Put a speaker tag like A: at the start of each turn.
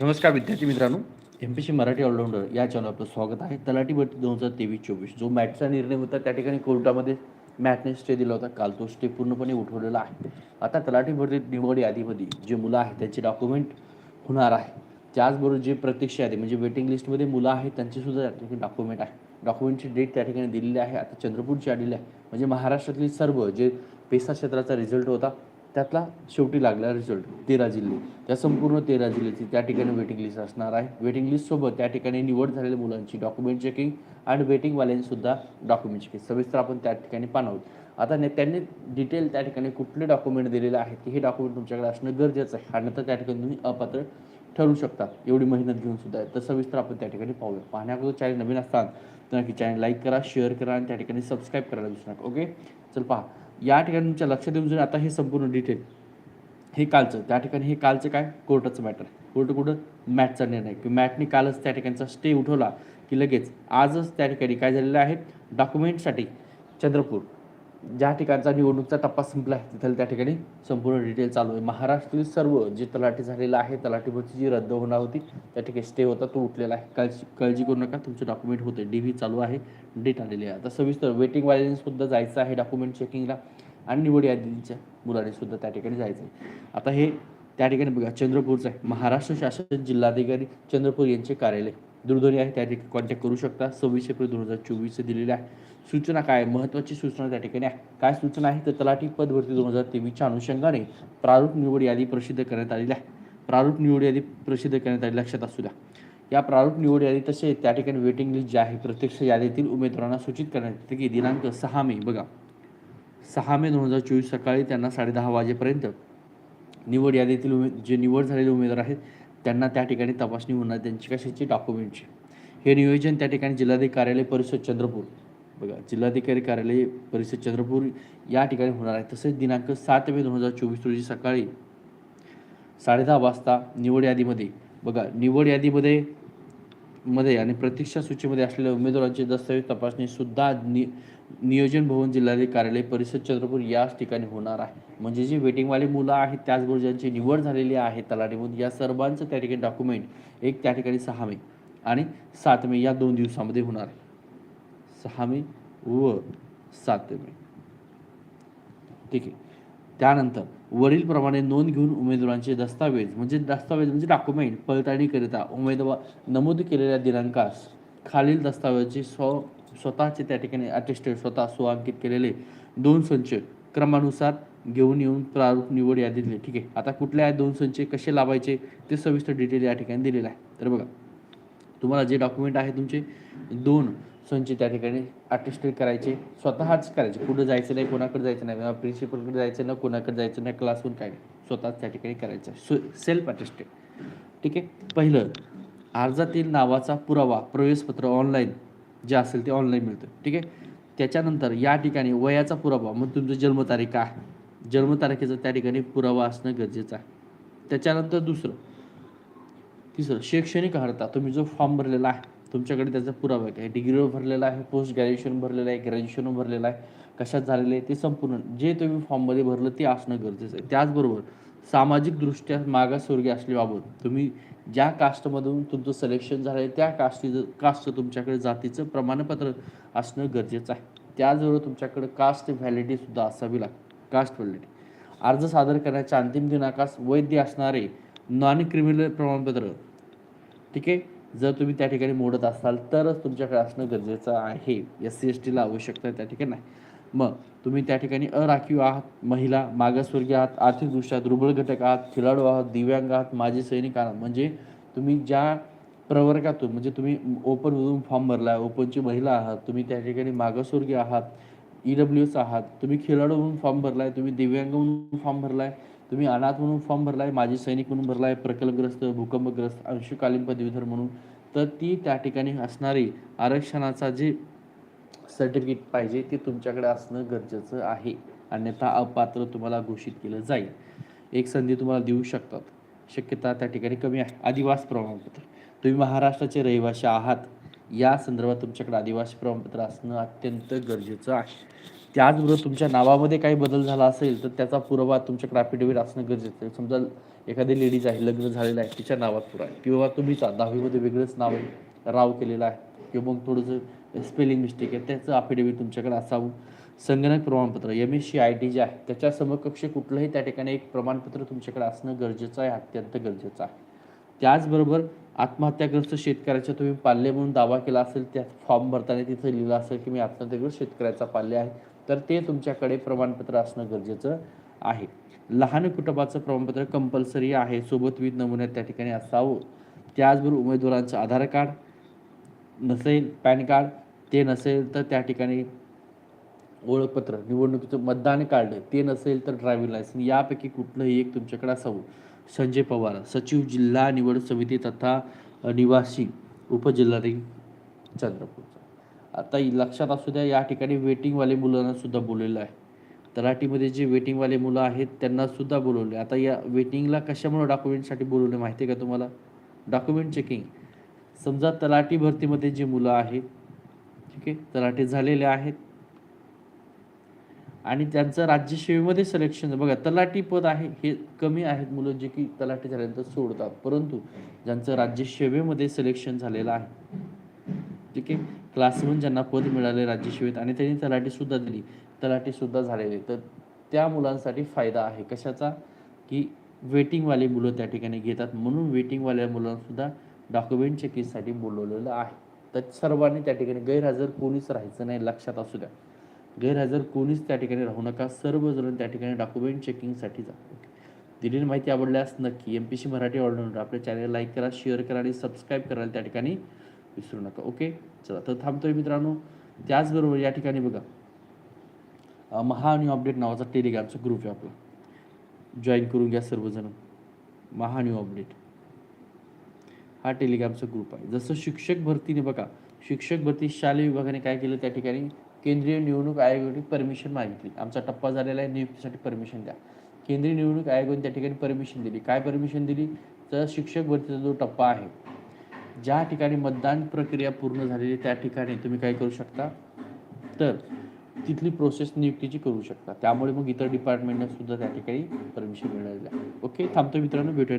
A: नमस्कार विद्यार्थी मित्रांनो. M P C Marathi allrounder या चॅनल आपलं स्वागत आहे. तलाठी भरती दोन हजार तेवीस चोवीस. जो मॅटचा निर्णय होता त्या ठिकाणी कोर्टामध्ये मॅटने स्टे दिला होता. काल तो स्टे पूर्णपणे उठवलेला आहे. आता तलाठी भरती निवड यादीमध्ये जे मुलं आहेत त्यांचे डॉक्युमेंट होणार आहे. त्याचबरोबर जे प्रतीक्षा यादी म्हणजे वेटिंग लिस्टमध्ये मुलं आहेत त्यांचेसुद्धा त्या ठिकाणी डॉक्युमेंट आहे. डॉक्युमेंटची डेट त्या ठिकाणी दिलेली आहे. आता चंद्रपूरची आलेली आहे. म्हणजे महाराष्ट्रातली सर्व जे पेसा क्षेत्राचा रिझल्ट होता त्यातला शेवटी लागला रिझल्ट तेरा जिल्हे. त्या संपूर्ण तेरा जिल्ह्याची त्या ठिकाणी वेटिंग लिस्ट असणार आहे. वेटिंग लिस्टसोबत त्या ठिकाणी निवड झालेल्या मुलांची डॉक्युमेंट चेकिंग आणि वेटिंगवाल्यांनीसुद्धा डॉक्युमेंट चेकिंग सविस्तर आपण त्या ठिकाणी पाहणार आता ने त्यांनी डिटेल त्या ठिकाणी कुठले डॉक्युमेंट दिलेले आहेत हे डॉक्युमेंट तुमच्याकडे असणं गरजेचं आहे. आणि तर त्या ठिकाणी तुम्ही अपात्र ठरू शकता. एवढी मेहनत घेऊन सुद्धा. तर सविस्तर आपण त्या ठिकाणी पाहूया. पाहण्याबद्दल चॅनल नवीन असतात तर नक्की चॅनल लाईक करा शेअर करा आणि त्या ठिकाणी सबस्क्राईब करायला विसरू नका. ओके चल पहा. या ठिकाणी तुमच्या लक्षात येऊन आता हे संपूर्ण डिटेल हे कालचं त्या ठिकाणी हे कालचं काय? कोर्टाचं मॅटर कोर्ट कुठं? मॅटचा निर्णय. की मॅटने कालच त्या ठिकाणचा स्टे उठवला की लगेच आजच त्या ठिकाणी काय झालेलं आहे? डॉक्युमेंटसाठी चंद्रपूर. ज्या ठिकाणचा निवडणूकचा टप्पा संपला आहे तिथं त्या ठिकाणी संपूर्ण डिटेल चालू आहे. महाराष्ट्रातील सर्व जे तलाठी झालेलं आहे तलाठी भरती जी रद्द होणार होती त्या ठिकाणी स्टे होता तो उठलेला आहे. काळजी काळजी करू नका तुमचं डॉक्युमेंट होते. डी व्ही चालू आहे डेट आलेली आहे. आता सविस्तर वेटिंग सुद्धा जायचं आहे डॉक्युमेंट चेकिंगला आणि निवड यादीच्या मुलांनी सुद्धा त्या ठिकाणी जायचं आहे. आता हे त्या ठिकाणी बघा चंद्रपूरचं आहे. महाराष्ट्र शासन जिल्हाधिकारी चंद्रपूर यांचे कार्यालय. दूरध्वनी आहे त्या ठिकाणी कॉन्टॅक्ट करू शकता. सव्वीस एप्रिल दोन हजार चोवीसचं दिलेले आहे. सूचना काय? आहे? महत्त्वाची सूचना त्या ठिकाणी आहे. काय सूचना आहे? तर तलाठी पदभरती दोन हजार तेवीसच्या अनुषंगाने प्रारूप निवड यादी प्रसिद्ध करण्यात आलेली आहे. प्रारूप निवड यादी प्रसिद्ध करण्यात आली. लक्षात असू द्या. या प्रारूप निवड यादी तसे त्या ठिकाणी वेटिंग लिस्ट जी आहे प्रत्यक्ष यादीतील उमेदवारांना सूचित करण्यात येते की दिनांक सहा मे बघा. सहा मे दोन हजार चोवीस सकाळी त्यांना साडेदहा वाजेपर्यंत निवड यादीतील उमे जे निवड झालेले उमेदवार आहेत त्यांना त्या ठिकाणी तपासणी होणार त्यांची कशाची डॉक्युमेंटची हे नियोजन त्या ठिकाणी जिल्हाधिकारी कार्यालय परिषद चंद्रपूर. बघा जिल्हाधिकारी कार्यालय परिषद चंद्रपूर या ठिकाणी होणार आहे. तसेच दिनांक सात मे दोन हजार चोवीस रोजी सकाळी साडेदहा वाजता निवड यादीमध्ये बघा निवड यादीमध्ये मध्ये आणि प्रतीक्षा सूचीमध्ये असलेल्या उमेदवारांची दस्तऐवज तपासणी सुद्धा नि नियोजन भवन जिल्हाधिकारी कार्यालय परिषद चंद्रपूर याच ठिकाणी होणार आहे. म्हणजे जी वेटिंगवाली मुलं आहेत त्याचबरोबर ज्यांची निवड झालेली आहे तलाठीमधून या सर्वांचं त्या ठिकाणी डॉक्युमेंट एक त्या ठिकाणी सहा मे आणि सात मे या दोन दिवसामध्ये होणार आहे. सहा मे व सात मे ठीक आहे. त्यानंतर वरीलप्रमाणे नोंद घेऊन उमेदवारांचे दस्तावेज म्हणजे दस्तावेज म्हणजे डॉक्युमेंट पडताळणीकरिता उमेदवार नमूद केलेल्या दिनांकास खालील दस्तावेजचे स्व स्वतःचे त्या ठिकाणी अटेस्टेड स्वतः स्वअंकित केलेले दोन संच क्रमानुसार घेऊन येऊन प्रारूप निवड यादीतले ठीक आहे. आता कुठल्या आहेत दोन संच? कसे लावायचे? ते सविस्तर डिटेल या ठिकाणी दिलेलं आहे. तर बघा तुम्हाला जे डॉक्युमेंट आहे तुमचे दोन संची त्या ठिकाणी अटेस्टेड करायचे. स्वतःच करायचे. कुठं जायचं नाही कोणाकडे जायचं नाही प्रिन्सिपलकडे जायचं नाही कोणाकडे जायचं नाही क्लासहून काय नाही. स्वतःच त्या ठिकाणी करायचं. सो सेल्फ अटेस्टेड ठीक आहे? पहिलं अर्जातील नावाचा पुरावा प्रवेशपत्र ऑनलाईन जे असेल ते ऑनलाईन मिळतं. ठीक आहे? त्याच्यानंतर या ठिकाणी वयाचा पुरावा मग तुमचं जन्मतारीख आहे. जन्मतारखेचा त्या ठिकाणी पुरावा असणं गरजेचं आहे. त्याच्यानंतर दुसरं तिसरं शैक्षणिक अर्हता. तुम्ही जो फॉर्म भरलेला आहे तुमच्याकडे त्याचा पुरावा आहे. काय डिग्रीवर भरलेला आहे पोस्ट ग्रॅज्युएशन भरलेलं आहे ग्रॅज्युएशनवर भरलेलं आहे. कशात झालेलं आहे ते संपूर्ण जे तुम्ही फॉर्ममध्ये भरलं ते असणं गरजेचं आहे. त्याचबरोबर सामाजिकदृष्ट्या मागासवर्गीय असल्याबाबत तुम्ही ज्या कास्टमधून तुमचं सिलेक्शन झालं आहे त्या कास्टीचं कास्टचं तुमच्याकडे जातीचं प्रमाणपत्र असणं गरजेचं आहे. त्याचबरोबर तुमच्याकडे कास्ट व्हॅलिडीसुद्धा असावी लागते कास्ट व्हॅलिडिटी अर्ज सादर करण्याच्या अंतिम दिनांकास वैध असणारे नॉन क्रिमिनल प्रमाणपत्र ठीक आहे? जर तुम्ही त्या ठिकाणी मोडत असाल तरच तुमच्याकडे असणं गरजेचं आहे. एस सी एस टीला आवश्यकता आहे त्या ठिकाणी. नाही मग तुम्ही त्या ठिकाणी अराखीव आहात महिला मागासवर्गीय आहात आर्थिकदृष्ट्या दुर्बळ घटक आहात खेळाडू आहात दिव्यांग आहात माजी सैनिक आहात. म्हणजे तुम्ही ज्या प्रवर्गातून म्हणजे तुम्ही ओपनमधून फॉर्म भरला आहे ओपनची महिला आहात तुम्ही त्या ठिकाणी मागासवर्गीय आहात ई एस आहात. तुम्ही खेळाडू म्हणून फॉर्म भरला आहे तुम्ही दिव्यांग म्हणून फॉर्म भरला आहे तुम्ही अनाथ म्हणून फॉर्म भरला आहे माजी सैनिक म्हणून भरला आहे प्रकल्पग्रस्त भूकंपग्रस्त अंशकालीन पदवीधर म्हणून. तर ती त्या ठिकाणी असणारी आरक्षणाचा जे सर्टिफिकेट पाहिजे ते तुमच्याकडे असणं गरजेचं आहे. अन्यथा अपात्र तुम्हाला घोषित केलं जाईल. एक संधी तुम्हाला देऊ शकतात. शक्यता त्या ठिकाणी कमी आहे. आदिवास प्रमाणपत्र. तुम्ही महाराष्ट्राचे रहिवासी आहात. या संदर्भात तुमच्याकडे आदिवासी प्रमाणपत्र असणं अत्यंत गरजेचं आहे. त्याचबरोबर तुमच्या नावामध्ये काही बदल झाला असेल तर त्याचा पुरावा तुमच्याकडे affidavit असणं गरजेचं आहे. समजा एखादी लेडीज आहे लग्न झालेलं आहे तिच्या नावात पुरा किंवा तुम्हीच दहावीमध्ये वेगळंच नाव आहे राव केलेलं आहे. किंवा मग थोडंसं स्पेलिंग मिस्टेक आहे त्याचं अफिडेव्हिट तुमच्याकडे असावं. संगणक प्रमाणपत्र M S C I T जे आहे त्याच्या समकक्ष कुठलंही त्या ठिकाणी एक प्रमाणपत्र तुमच्याकडे असणं गरजेचं आहे अत्यंत गरजेचं आहे. त्याचबरोबर आत्महत्याग्रस्त शेतकऱ्याचा तुम्ही पाल्य म्हणून दावा केला असेल त्या फॉर्म भरताना तिथं लिहिलं असेल की मी आत्महत्याग्रस्त शेतकऱ्याचा पाल्य आहे. तर ते तुमच्याकडे प्रमाणपत्र असणं गरजेचं आहे. लहान कुटुंबाचं प्रमाणपत्र कंपल्सरी आहे. सोबत विविध नमुन्यात त्या ठिकाणी असावं. त्याचबरोबर उमेदवारांचं आधार कार्ड नसेल पॅन कार्ड ते नसेल तर त्या ठिकाणी ओळखपत्र निवडणुकीचं मतदान कार्ड ते नसेल तर ड्रायव्हिंग लायसन्स यापैकी कुठलंही एक तुमच्याकडे असावं. संजय पवार सचिव जिल्हा निवड समिती तथा निवासी उपजिल्हाधिकारी चंद्रपूरचा. आता लक्षात असू द्या या ठिकाणी वेटिंगवाले मुलांना सुद्धा बोललेलं आहे. तलाठीमध्ये जे वेटिंगवाले मुलं आहेत त्यांना सुद्धा बोलवले. आता या वेटिंगला कशामुळे डॉक्युमेंटसाठी बोलवले माहिती आहे का तुम्हाला? Document checking. समजा तलाठी भरतीमध्ये जे मुलं आहेत ठीक आहे तलाठी झालेले आहेत आणि त्यांचं राज्यसेवेमध्ये सिलेक्शन बघा तलाठी पद आहे हे कमी आहेत मुलं जे की तलाठी झाल्यानंतर सोडतात. परंतु ज्यांचं राज्यसेवेमध्ये सिलेक्शन झालेलं आहे ठीक आहे? क्लास वन ज्यांना पद मिळाले राज्यसेवेत आणि त्यांनी तलाठी सुद्धा दिली तलाठी सुद्धा झालेले. तर त्या मुलांसाठी फायदा आहे. कशाचा? की वेटिंगवाले मुलं त्या ठिकाणी घेतात. म्हणून वेटिंगवाल्या मुलांसुद्धा डॉक्युमेंट चेकिंगसाठी बोलवलेलं आहे. तर सर्वांनी त्या ठिकाणी गैरहजर कोणीच राहायचं नाही लक्षात असू द्या. गैरहजर कोणीच त्या ठिकाणी राहू नका. सर्वजण त्या ठिकाणी डॉक्युमेंट चेकिंगसाठी जा. ओके दिलेली माहिती आवडल्यास नक्की M P C Marathi order आपल्या चॅनल लाईक करा शेअर करा आणि सबस्क्राईब करायला त्या ठिकाणी विसरू नका. ओके चला तर थांबतोय मित्रांनो. त्याचबरोबर या ठिकाणी बघा. महान्यू अपडेट नावाचा टेलिग्रामचा ग्रुप आहे आपला. जॉईन करून घ्या सर्वजण. महान्यू अपडेट हा टेलिग्रामचा ग्रुप आहे. जसं शिक्षक भरतीने बघा. शिक्षक भरती शालेय विभागाने काय केलं त्या ठिकाणी? केंद्रीय निवडणूक आयोगाने परमिशन मागितली. आमचा टप्पा झालेला आहे नियुक्तीसाठी परमिशन द्या. केंद्रीय निवडणूक आयोगाने त्या ठिकाणी परमिशन दिली. काय परमिशन दिली? तर शिक्षक भरतीचा जो टप्पा आहे ज्या ठिकाणी मतदान प्रक्रिया पूर्ण झालेली त्या ठिकाणी तुम्ही काय करू शकता? तर तिथली प्रोसेस नियुक्तीची करू शकता. त्यामुळे मग इतर डिपार्टमेंटने सुद्धा त्या ठिकाणी परमिशन मिळालेलं आहे. ओके थांबतो मित्रांनो भेटूया